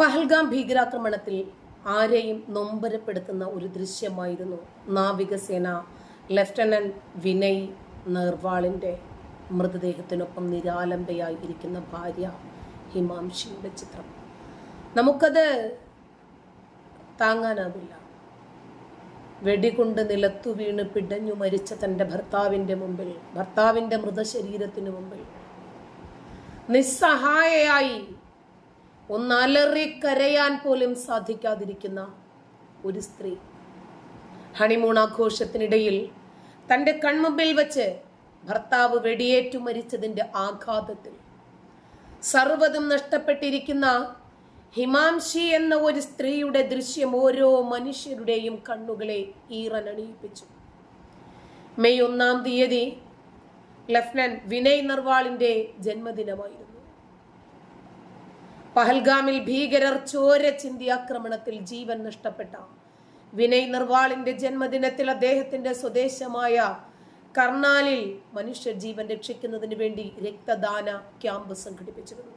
പഹൽഗാം ഭീകരാക്രമണത്തിൽ ആരെയും നൊമ്പരപ്പെടുത്തുന്ന ഒരു ദൃശ്യമായിരുന്നു നാവികസേന ലഫ്റ്റനന്റ് വിനയ് നെർവാളിന്റെ മൃതദേഹത്തിനൊപ്പം നിരാലംബയായി ഇരിക്കുന്ന ഭാര്യ ഹിമാംഷിയുടെ ചിത്രം. നമുക്കത് താങ്ങാനാവില്ല. വെടികൊണ്ട് നിലത്തു വീണ് പിടഞ്ഞു മരിച്ച തന്റെ ഭർത്താവിന്റെ മുമ്പിൽ ഭർത്താവിന്റെ മൃതശരീരത്തിനു മുമ്പിൽ. നിസ്സഹായയായി ഒന്നലറി കരയാൻ പോലും സാധിക്കാതിരിക്കുന്ന ഒരു സ്ത്രീ. ഹണിമൂൺ ആഘോഷത്തിനിടയിൽ തന്റെ കൺമുമ്പിൽ വച്ച് ഭർത്താവ് വെടിയേറ്റു മരിച്ചതിന്റെ ആഘാതത്തിൽ സർവതും നഷ്ടപ്പെട്ടിരിക്കുന്ന ഹിമാംശി എന്ന ഒരു സ്ത്രീയുടെ ദൃശ്യം ഓരോ മനുഷ്യരുടെയും കണ്ണുകളെ ഈറനണിയിപ്പിച്ചു മെയ് ഒന്നാം തീയതി ലഫ്റ്റനന്റ് വിനയ് നർവാളിന്റെ ജന്മദിനമായിരുന്നു. പഹൽഗാമിൽ ഭീകരർ ചോര ചിന്തി ആക്രമണത്തിൽ ജീവൻ നഷ്ടപ്പെട്ട. വിനയ് നിർവാളിന്റെ ജന്മദിനത്തിൽ അദ്ദേഹത്തിന്റെ സ്വദേശമായ കർണാലിൽ മനുഷ്യ ജീവൻ രക്ഷിക്കുന്നതിന് വേണ്ടി രക്തദാന ക്യാമ്പ് സംഘടിപ്പിച്ചിരുന്നു.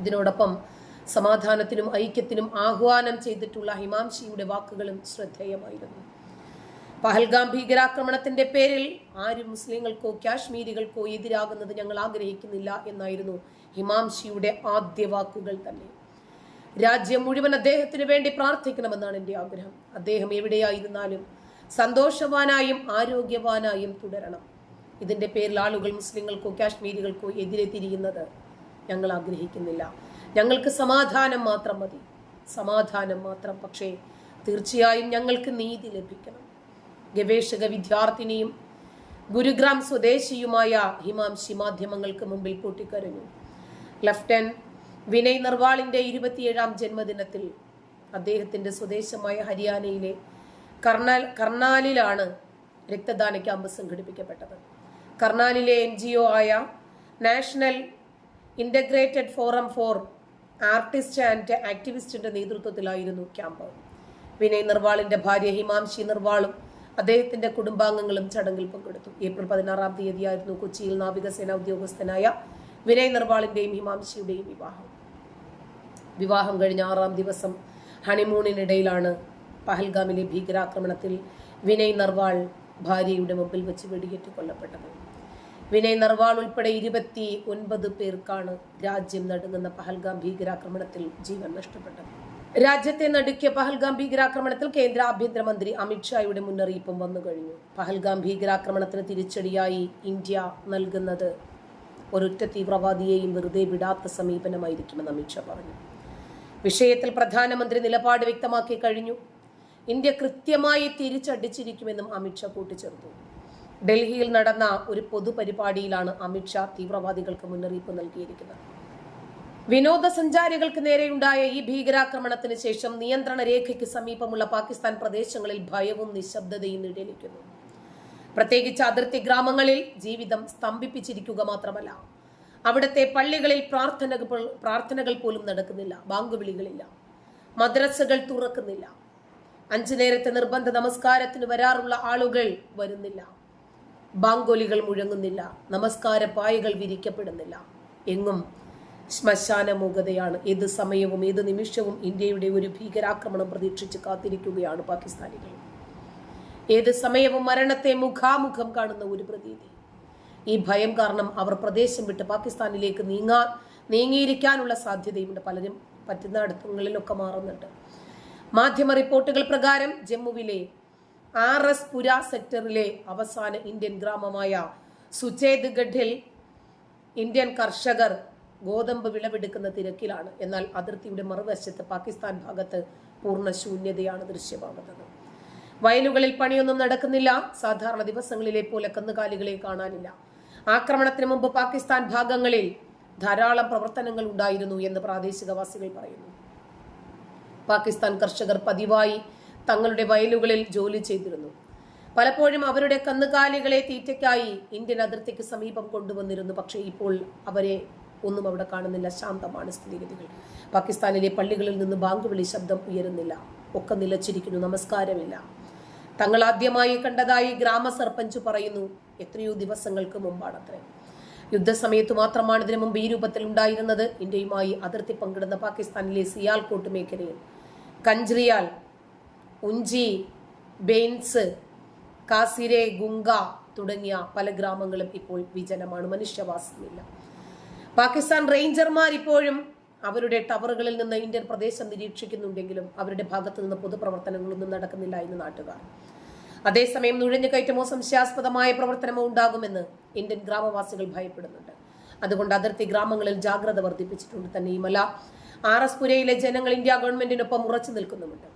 ഇതിനോടൊപ്പം സമാധാനത്തിനും ഐക്യത്തിനും ആഹ്വാനം ചെയ്തിട്ടുള്ള ഹിമാംശിയുടെ വാക്കുകളും ശ്രദ്ധേയമായിരുന്നു. പഹൽഗാം ഭീകരാക്രമണത്തിന്റെ പേരിൽ ആരും മുസ്ലിങ്ങൾക്കോ കാശ്മീരികൾക്കോ എതിരാകുന്നത് ഞങ്ങൾ ആഗ്രഹിക്കുന്നില്ല എന്നായിരുന്നു ഹിമാംശിയുടെ ആദ്യ വാക്കുകൾ തന്നെ. രാജ്യം മുഴുവൻ അദ്ദേഹത്തിന് വേണ്ടി പ്രാർത്ഥിക്കണമെന്നാണ് എന്റെ ആഗ്രഹം. അദ്ദേഹം എവിടെയായിരുന്നാലും സന്തോഷവാനായും ആരോഗ്യവാനായും തുടരണം. ഇതിന്റെ പേരിൽ ആളുകൾ മുസ്ലിങ്ങൾക്കോ കാശ്മീരികൾക്കോ എതിരെ തിരിയുന്നത് ഞങ്ങൾ ആഗ്രഹിക്കുന്നില്ല. ഞങ്ങൾക്ക് സമാധാനം മാത്രം മതി. സമാധാനം മാത്രം. പക്ഷേ തീർച്ചയായും ഞങ്ങൾക്ക് നീതി ലഭിക്കണം. ഗവേഷക വിദ്യാർത്ഥിനിയും ഗുരുഗ്രാം സ്വദേശിയുമായ ഹിമാംശി മാധ്യമങ്ങൾക്ക് മുമ്പിൽ പൊട്ടിക്കരഞ്ഞു. ലഫ്റ്റനന്റ് വിനയ് നർവാളിന്റെ ഇരുപത്തിയേഴാം ജന്മദിനത്തിൽ അദ്ദേഹത്തിന്റെ സ്വദേശമായ ഹരിയാനയിലെ കർണാൽ കർണാലിലാണ് രക്തദാന ക്യാമ്പ് സംഘടിപ്പിക്കപ്പെട്ടത്. കർണാലിലെ എൻ ജി ഒ ആയ national integrated forum for artist and ആക്ടിവിസ്റ്റിന്റെ നേതൃത്വത്തിലായിരുന്നു ക്യാമ്പ്. വിനയ് നിർവാളിന്റെ ഭാര്യ ഹിമാംശി നിർവാളും അദ്ദേഹത്തിന്റെ കുടുംബാംഗങ്ങളും ചടങ്ങിൽ പങ്കെടുത്തു. ഏപ്രിൽ പതിനാറാം തീയതിയായിരുന്നു കൊച്ചിയിൽ നാവികസേന ഉദ്യോഗസ്ഥനായ വിനയ് നിർവാളിന്റെയും ഹിമാംശിയുടെയും വിവാഹം. വിവാഹം കഴിഞ്ഞ ആറാം ദിവസം ഹണിമൂണിനിടയിലാണ് പഹൽഗാമിലെ ഭീകരാക്രമണത്തിൽ വിനയ് നർവാൾ ഭാര്യയുടെ മുമ്പിൽ വെച്ച് വെടിയേറ്റ് കൊല്ലപ്പെട്ടത് വിനയ് നർവാൾ ഉൾപ്പെടെ ഇരുപത്തി ഒൻപത് പേർക്കാണ് രാജ്യം നടുങ്ങുന്ന പഹൽഗാം ഭീകരാക്രമണത്തിൽ ജീവൻ നഷ്ടപ്പെട്ടത്. രാജ്യത്തെ നടുക്കിയ പഹൽഗാം ഭീകരാക്രമണത്തിൽ കേന്ദ്ര ആഭ്യന്തരമന്ത്രി അമിത്ഷായുടെ മുന്നറിയിപ്പും വന്നു കഴിഞ്ഞു പഹൽഗാം ഭീകരാക്രമണത്തിന് തിരിച്ചടിയായി ഇന്ത്യ നൽകുന്നത് ഒരൊറ്റ തീവ്രവാദിയെയും വെറുതെ വിടാത്ത സമീപനമായിരിക്കുമെന്ന് അമിത്ഷാ പറഞ്ഞു. വിഷയത്തിൽ പ്രധാനമന്ത്രി നിലപാട് വ്യക്തമാക്കി കഴിഞ്ഞു. ഇന്ത്യ കൃത്യമായി തിരിച്ചടിച്ചിരിക്കുമെന്നും അമിത്ഷാ കൂട്ടിച്ചേർത്തു. ഡൽഹിയിൽ നടന്ന ഒരു പൊതുപരിപാടിയിലാണ് അമിത്ഷാ തീവ്രവാദികൾക്ക് മുന്നറിയിപ്പ് നൽകിയിരിക്കുന്നത്. വിനോദസഞ്ചാരികൾക്ക് നേരെയുണ്ടായ ഈ ഭീകരാക്രമണത്തിന് ശേഷം നിയന്ത്രണ രേഖയ്ക്ക് സമീപമുള്ള പാകിസ്ഥാൻ പ്രദേശങ്ങളിൽ ഭയവും നിശബ്ദതയും നിഴലിക്കുന്നു. പ്രത്യേകിച്ച് അതിർത്തി ഗ്രാമങ്ങളിൽ ജീവിതം സ്തംഭിപ്പിച്ചിരിക്കുക മാത്രമല്ല അവിടുത്തെ പള്ളികളിൽ പ്രാർത്ഥനകൾ പ്രാർത്ഥനകൾ പോലും നടക്കുന്നില്ല ബാങ്ക് വിളികളില്ല മദ്രസകൾ തുറക്കുന്നില്ല അഞ്ചു നേരത്തെ നിർബന്ധ നമസ്കാരത്തിന് വരാറുള്ള ആളുകൾ വരുന്നില്ല ബാങ്കോലികൾ മുഴങ്ങുന്നില്ല നമസ്കാര പായകൾ വിരിക്കപ്പെടുന്നില്ല. എങ്ങും ശ്മശാന മൂകതയാണ് ഏത് സമയവും ഏത് നിമിഷവും ഇന്ത്യയുടെ ഒരു ഭീകരാക്രമണം പ്രതീക്ഷിച്ച് കാത്തിരിക്കുകയാണ് പാകിസ്ഥാനികൾ. ഏത് സമയവും മരണത്തെ മുഖാമുഖം കാണുന്ന ഒരു പ്രതീതി. ഈ ഭയം കാരണം അവർ പ്രദേശം വിട്ട് പാകിസ്ഥാനിലേക്ക് നീങ്ങാ നീങ്ങിയിരിക്കാനുള്ള സാധ്യതയുണ്ട് പലരും പറ്റുന്ന അടുത്തങ്ങളിലൊക്കെ മാറുന്നുണ്ട്. മാധ്യമ റിപ്പോർട്ടുകൾ പ്രകാരം ജമ്മുവിലെ ആർ എസ് പുര സെക്ടറിലെ അവസാന ഇന്ത്യൻ ഗ്രാമമായ സുചേത് ഗഡിൽ ഇന്ത്യൻ കർഷകർ ഗോതമ്പ് വിളവെടുക്കുന്ന തിരക്കിലാണ്. എന്നാൽ അതിർത്തിയുടെ മറുവശത്ത് പാകിസ്ഥാൻ ഭാഗത്ത് പൂർണ ശൂന്യതയാണ് ദൃശ്യമാകുന്നത്. വയലുകളിൽ പണിയൊന്നും നടക്കുന്നില്ല. സാധാരണ ദിവസങ്ങളിലെ പോലെ കന്നുകാലികളെ കാണാനില്ല. ആക്രമണത്തിന് മുമ്പ് പാകിസ്ഥാൻ ഭാഗങ്ങളിൽ ധാരാളം പ്രവർത്തനങ്ങൾ ഉണ്ടായിരുന്നു എന്ന് പ്രാദേശികവാസികൾ പറയുന്നു. പാകിസ്ഥാൻ കർഷകർ പതിവായി തങ്ങളുടെ വയലുകളിൽ ജോലി ചെയ്തിരുന്നു. പലപ്പോഴും അവരുടെ കന്നുകാലികളെ തീറ്റയ്ക്കായി ഇന്ത്യൻ അതിർത്തിക്ക് സമീപം കൊണ്ടുവന്നിരുന്നു. പക്ഷേ ഇപ്പോൾ അവരെ ഒന്നും അവിടെ കാണുന്നില്ല. ശാന്തമാണ് സ്ഥിതിഗതികൾ. പാകിസ്ഥാനിലെ പള്ളികളിൽ നിന്ന് ബാങ്ക് വിളി ശബ്ദം ഉയരുന്നില്ല. ഒക്കെ നിലച്ചിരിക്കുന്നു. നമസ്കാരമില്ല. തങ്ങൾ ആദ്യമായി കണ്ടതായി ഗ്രാമ സർപഞ്ച് പറയുന്നു. എത്രയോ ദിവസങ്ങൾക്ക് മുമ്പാണത്രേ. യുദ്ധസമയത്ത് മാത്രമാണ് ഇതിനു മുമ്പ് ഈ രൂപത്തിൽ ഉണ്ടായിരുന്നത്. ഇന്ത്യയുമായി അതിർത്തി പങ്കിടുന്ന പാകിസ്ഥാനിലെ സിയാൽകോട്ട് മേഖലയിൽ. കഞ്ച്രിയാൽ ഉഞ്ചി ബെയിൻസ് കാസിരെ ഗുങ്ക തുടങ്ങിയ പല ഗ്രാമങ്ങളും ഇപ്പോൾ വിജനമാണ്. മനുഷ്യവാസമില്ല. പാകിസ്ഥാൻ റേഞ്ചർമാർ ഇപ്പോഴും അവരുടെ ടവറുകളിൽ നിന്ന് ഇന്ത്യൻ പ്രദേശം നിരീക്ഷിക്കുന്നുണ്ടെങ്കിലും അവരുടെ ഭാഗത്തു നിന്ന് പൊതുപ്രവർത്തനങ്ങളൊന്നും നടക്കുന്നില്ല എന്ന് നാട്ടുകാർ. അതേസമയം നുഴഞ്ഞുകയറ്റമോ സംശയാസ്പദമായ പ്രവർത്തനമോ ഉണ്ടാകുമെന്ന് ഇന്ത്യൻ ഗ്രാമവാസികൾ ഭയപ്പെടുന്നുണ്ട്. അതുകൊണ്ട് അതിർത്തി ഗ്രാമങ്ങളിൽ ജാഗ്രത വർദ്ധിപ്പിച്ചിട്ടുണ്ട് തന്നെയുമല്ല ആർ എസ് പുരയിലെ ജനങ്ങൾ ഇന്ത്യ ഗവൺമെന്റിനൊപ്പം ഉറച്ചു നിൽക്കുന്നുമുണ്ട്.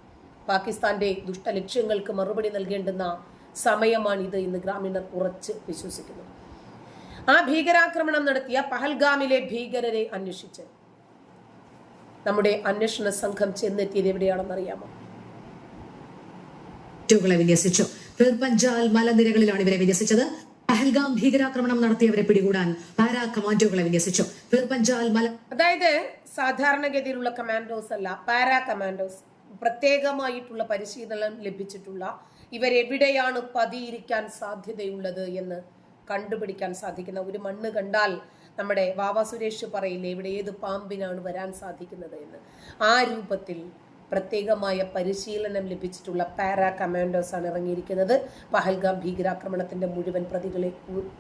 പാകിസ്ഥാന്റെ ദുഷ്ടലക്ഷ്യങ്ങൾക്ക് മറുപടി നൽകേണ്ടുന്ന സമയമാണിത് എന്ന് ഗ്രാമീണർ ഉറച്ച് വിശ്വസിക്കുന്നു. ആ ഭീകരാക്രമണം നടത്തിയ പഹൽഗാമിലെ ഭീകരരെ അന്വേഷിച്ച് നമ്മുടെ അന്വേഷണ സംഘം ചെന്നെത്തിയത് എവിടെയാണെന്ന് അറിയാമോ? വിന്യസിച്ചു. പഞ്ചാൽ മലനിരകളിലാണ് ഇവരെ വിന്യസിച്ചത്. പഹൽഗാം ഭീകരാക്രമണം നടത്തിയവരെ പിടികൂടാൻ പാരാ കമാൻഡോകളെ വിന്യസിച്ചു. പഞ്ചാൽ മല അതായത് സാധാരണഗതിയിലുള്ള കമാൻഡോസ് അല്ല പാരാ കമാൻഡോസ്. പ്രത്യേകമായിട്ടുള്ള പരിശീലനം ലഭിച്ചിട്ടുള്ള ഇവരെവിടെയാണ് പതിയിരിക്കാൻ സാധ്യതയുള്ളത് എന്ന് കണ്ടുപിടിക്കാൻ സാധിക്കുന്ന ഒരു മണ്ണ് കണ്ടാൽ നമ്മുടെ വാവാ സുരേഷ് പറയില്ലേ ഇവിടെ ഏത് പാമ്പിനാണ് വരാൻ സാധിക്കുന്നത് എന്ന്? ആ രൂപത്തിൽ പ്രത്യേകമായ പരിശീലനം ലഭിച്ചിട്ടുള്ള പാരാ കമാൻഡോസ് ആണ് ഇറങ്ങിയിരിക്കുന്നത്. പഹൽഗാം ഭീകരാക്രമണത്തിന്റെ മുഴുവൻ പ്രതികളെ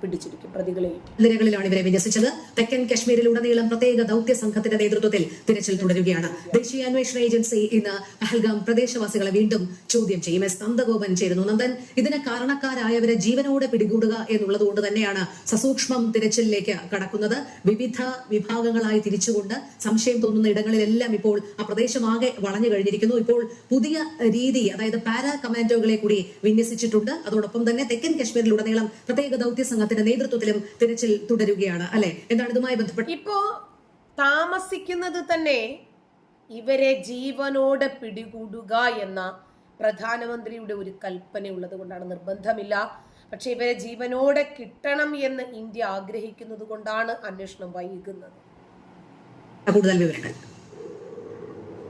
പിടിച്ചിരിക്കും പ്രതികളെ നിരകളിലാണ് ഇവരെ വിന്യസിച്ചത്. തെക്കൻ കശ്മീരിലുടനീളം പ്രത്യേക ദൌത്യ സംഘത്തിന്റെ നേതൃത്വത്തിൽ തിരച്ചിൽ തുടരുകയാണ്. ദേശീയ അന്വേഷണ ഏജൻസി ഇന്ന് പഹൽഗാം പ്രദേശവാസികളെ വീണ്ടും ചോദ്യം ചെയ്യും. എസ്. നന്ദഗോപൻ ചേരുന്നു. നന്ദൻ ഇതിന് കാരണക്കാരായവരെ ജീവനോടെ പിടികൂടുക എന്നുള്ളത് കൊണ്ട് തന്നെയാണ് സസൂക്ഷ്മം തിരച്ചിലേക്ക് കടക്കുന്നത്. വിവിധ വിഭാഗങ്ങളായി തിരിച്ചുകൊണ്ട് സംശയം തോന്നുന്ന ഇടങ്ങളിലെല്ലാം ഇപ്പോൾ ആ പ്രദേശമാകെ വളഞ്ഞു കഴിഞ്ഞിരിക്കുന്നു. ഇപ്പോൾ പുതിയ രീതി അതായത് പാരാ കമാൻഡോകളെ കൂടി വിന്യസിച്ചിട്ടുണ്ട്. അതോടൊപ്പം തന്നെ തെക്കൻ കശ്മീരിലുടനീളം പ്രത്യേക ദൌത്യ സംഘത്തിന്റെ നേതൃത്വത്തിലും തിരച്ചിൽ തുടരുകയാണ് അല്ലെ? എന്താണ് ഇതുമായി ബന്ധപ്പെട്ട് ഇപ്പോ താമസിക്കുന്നത് തന്നെ ഇവരെ ജീവനോടെ പിടികൂടുക എന്ന പ്രധാനമന്ത്രിയുടെ ഒരു കൽപ്പന ഉള്ളത് കൊണ്ടാണ്. നിർബന്ധമില്ല. പക്ഷെ ഇവരെ ജീവനോടെ കിട്ടണം എന്ന് ഇന്ത്യ ആഗ്രഹിക്കുന്നത് കൊണ്ടാണ് അന്വേഷണം വൈകുന്നത്. കൂടുതൽ വിവരങ്ങൾ.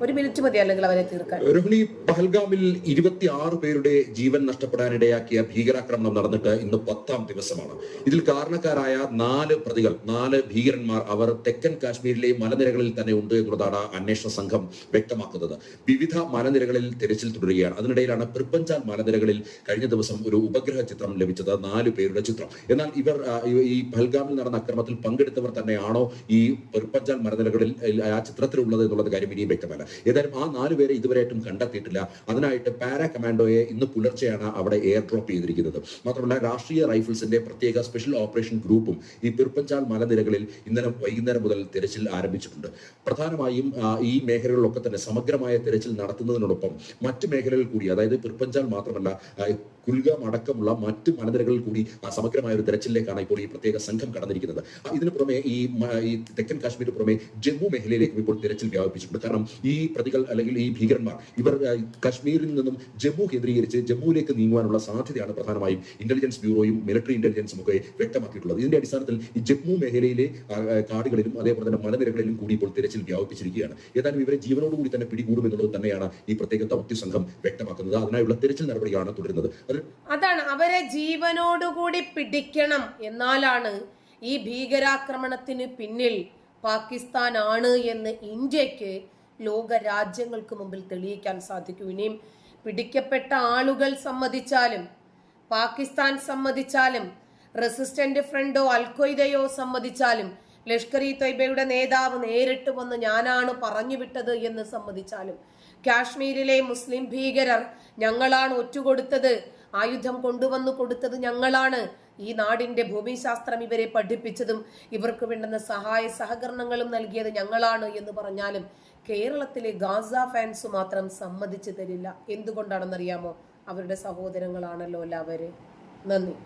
ഒരു മിനിറ്റ് മതി അല്ലെങ്കിൽ അവരെ തീർക്കാൻ. രോഹിണി പഹൽഗാമിൽ ഇരുപത്തിയാറ് പേരുടെ ജീവൻ നഷ്ടപ്പെടാനിടയാക്കിയ ഭീകരാക്രമണം നടന്നിട്ട് ഇന്ന് പത്താം ദിവസമാണ്. ഇതിൽ കാരണക്കാരായ നാല് പ്രതികൾ നാല് ഭീകരന്മാർ അവർ തെക്കൻ കാശ്മീരിലെ മലനിരകളിൽ തന്നെ ഉണ്ട് എന്നുള്ളതാണ് അന്വേഷണ സംഘം വ്യക്തമാക്കുന്നത്. വിവിധ മലനിരകളിൽ തിരച്ചിൽ തുടരുകയാണ്. അതിനിടയിലാണ് പ്രിപ്പഞ്ചാൽ മലനിരകളിൽ കഴിഞ്ഞ ദിവസം ഒരു ഉപഗ്രഹ ചിത്രം ലഭിച്ചത് നാല് പേരുടെ ചിത്രം. എന്നാൽ ഇവർ ഈ- പഹൽഗാമിൽ നടന്ന അക്രമത്തിൽ പങ്കെടുത്തവർ തന്നെയാണോ ഈ പെർപ്പഞ്ചാൽ മലനിരകളിൽ ആ ചിത്രത്തിലുള്ളത് എന്നുള്ളത് കാര്യം ഇനിയും വ്യക്തമല്ല. ഏതായാലും ആ നാല് പേരെ ഇതുവരെയായിട്ടും കണ്ടെത്തിയിട്ടില്ല. അതിനായിട്ട് പാരാ കമാൻഡോയെ ഇന്ന് പുലർച്ചെയാണ് അവിടെ എയർ ഡ്രോപ്പ് ചെയ്തിരിക്കുന്നത്. മാത്രമല്ല രാഷ്ട്രീയ റൈഫിൾസിന്റെ പ്രത്യേക സ്പെഷ്യൽ ഓപ്പറേഷൻ ഗ്രൂപ്പും ഈ പിർപ്പഞ്ചാൽ മലനിരകളിൽ ഇന്നലെ വൈകുന്നേരം മുതൽ തിരച്ചിൽ ആരംഭിച്ചിട്ടുണ്ട്. പ്രധാനമായും ഈ മേഖലകളിലൊക്കെ തന്നെ സമഗ്രമായ തിരച്ചിൽ നടത്തുന്നതിനോടൊപ്പം മറ്റ് മേഖലകളിൽ കൂടി അതായത് പിർപ്പഞ്ചാൽ മാത്രമല്ല കുൽഗാം അടക്കമുള്ള മറ്റ് മലനിരകളിൽ കൂടി സമഗ്രമായ ഒരു തെരച്ചിലേക്കാണ് ഇപ്പോൾ ഈ പ്രത്യേക സംഘം കടന്നിരിക്കുന്നത്. ഇതിനു പുറമെ ഈ തെക്കൻ കാശ്മീരിന് പുറമെ ജമ്മു മേഖലയിലേക്കും ഇപ്പോൾ തിരച്ചിൽ വ്യാപിപ്പിച്ചിട്ടുണ്ട്. കാരണം ഈ പ്രതികൾ അല്ലെങ്കിൽ ഈ ഭീകരന്മാർ ഇവർ കാശ്മീരിൽ നിന്നും ജമ്മു കേന്ദ്രീകരിച്ച് ജമ്മുവിലേക്ക് നീങ്ങുവാനുള്ള സാധ്യതയാണ് പ്രധാനമായും ഇന്റലിജൻസ് ബ്യൂറോയും മിലിറ്ററി ഇന്റലിജൻസും ഒക്കെ വ്യക്തമാക്കിയിട്ടുള്ളത്. ഇതിന്റെ അടിസ്ഥാനത്തിൽ ഈ ജമ്മു മേഖലയിലെ കാടുകളിലും അതേപോലെ തന്നെ മലനിരകളിലും കൂടി ഇപ്പോൾ തെരച്ചിൽ വ്യാപിപ്പിച്ചിരിക്കുകയാണ്. ഏതായാലും ഇവരെ ജീവനോടുകൂടി തന്നെ പിടികൂടുമെന്നുള്ളത് തന്നെയാണ് ഈ പ്രത്യേക ദൗത്യ സംഘം വ്യക്തമാക്കുന്നത്. അതിനായുള്ള തെരച്ചിൽ നടപടിയാണ് തുടരുന്നത്. അതാണ് അവരെ ജീവനോടുകൂടി പിടിക്കണം എന്നാലാണ് ഈ ഭീകരാക്രമണത്തിന് പിന്നിൽ പാകിസ്ഥാൻ ആണ് എന്ന് ഇന്ത്യയ്ക്ക് ലോക രാജ്യങ്ങൾക്ക് മുമ്പിൽ തെളിയിക്കാൻ സാധിക്കൂ. ഇനിയും പിടിക്കപ്പെട്ട ആളുകൾ സമ്മതിച്ചാലും പാകിസ്ഥാൻ സമ്മതിച്ചാലും റെസിസ്റ്റന്റ് ഫ്രണ്ടോ അൽഖയ്ദയോ സമ്മതിച്ചാലും ലഷ്കർ ഇ തൊയ്ബയുടെ നേതാവ് നേരിട്ട് വന്ന് ഞാനാണ് പറഞ്ഞു വിട്ടത് എന്ന് സമ്മതിച്ചാലും കാശ്മീരിലെ മുസ്ലിം ഭീകരർ ഞങ്ങളാണ് ഒറ്റുകൊടുത്തത് ആയുധം കൊണ്ടുവന്നു കൊടുത്തത് ഞങ്ങളാണ്. ഈ നാടിന്റെ ഭൂമിശാസ്ത്രം ഇവരെ പഠിപ്പിച്ചതും ഇവർക്ക് വേണ്ടുന്ന സഹായ സഹകരണങ്ങളും നൽകിയത് ഞങ്ങളാണ് എന്ന് പറഞ്ഞാലും കേരളത്തിലെ ഗാസ ഫാൻസ് മാത്രം സമ്മതിച്ചു തരില്ല. എന്തുകൊണ്ടാണെന്നറിയാമോ? അവരുടെ സഹോദരങ്ങളാണല്ലോ എല്ലാവരും. നന്ദി.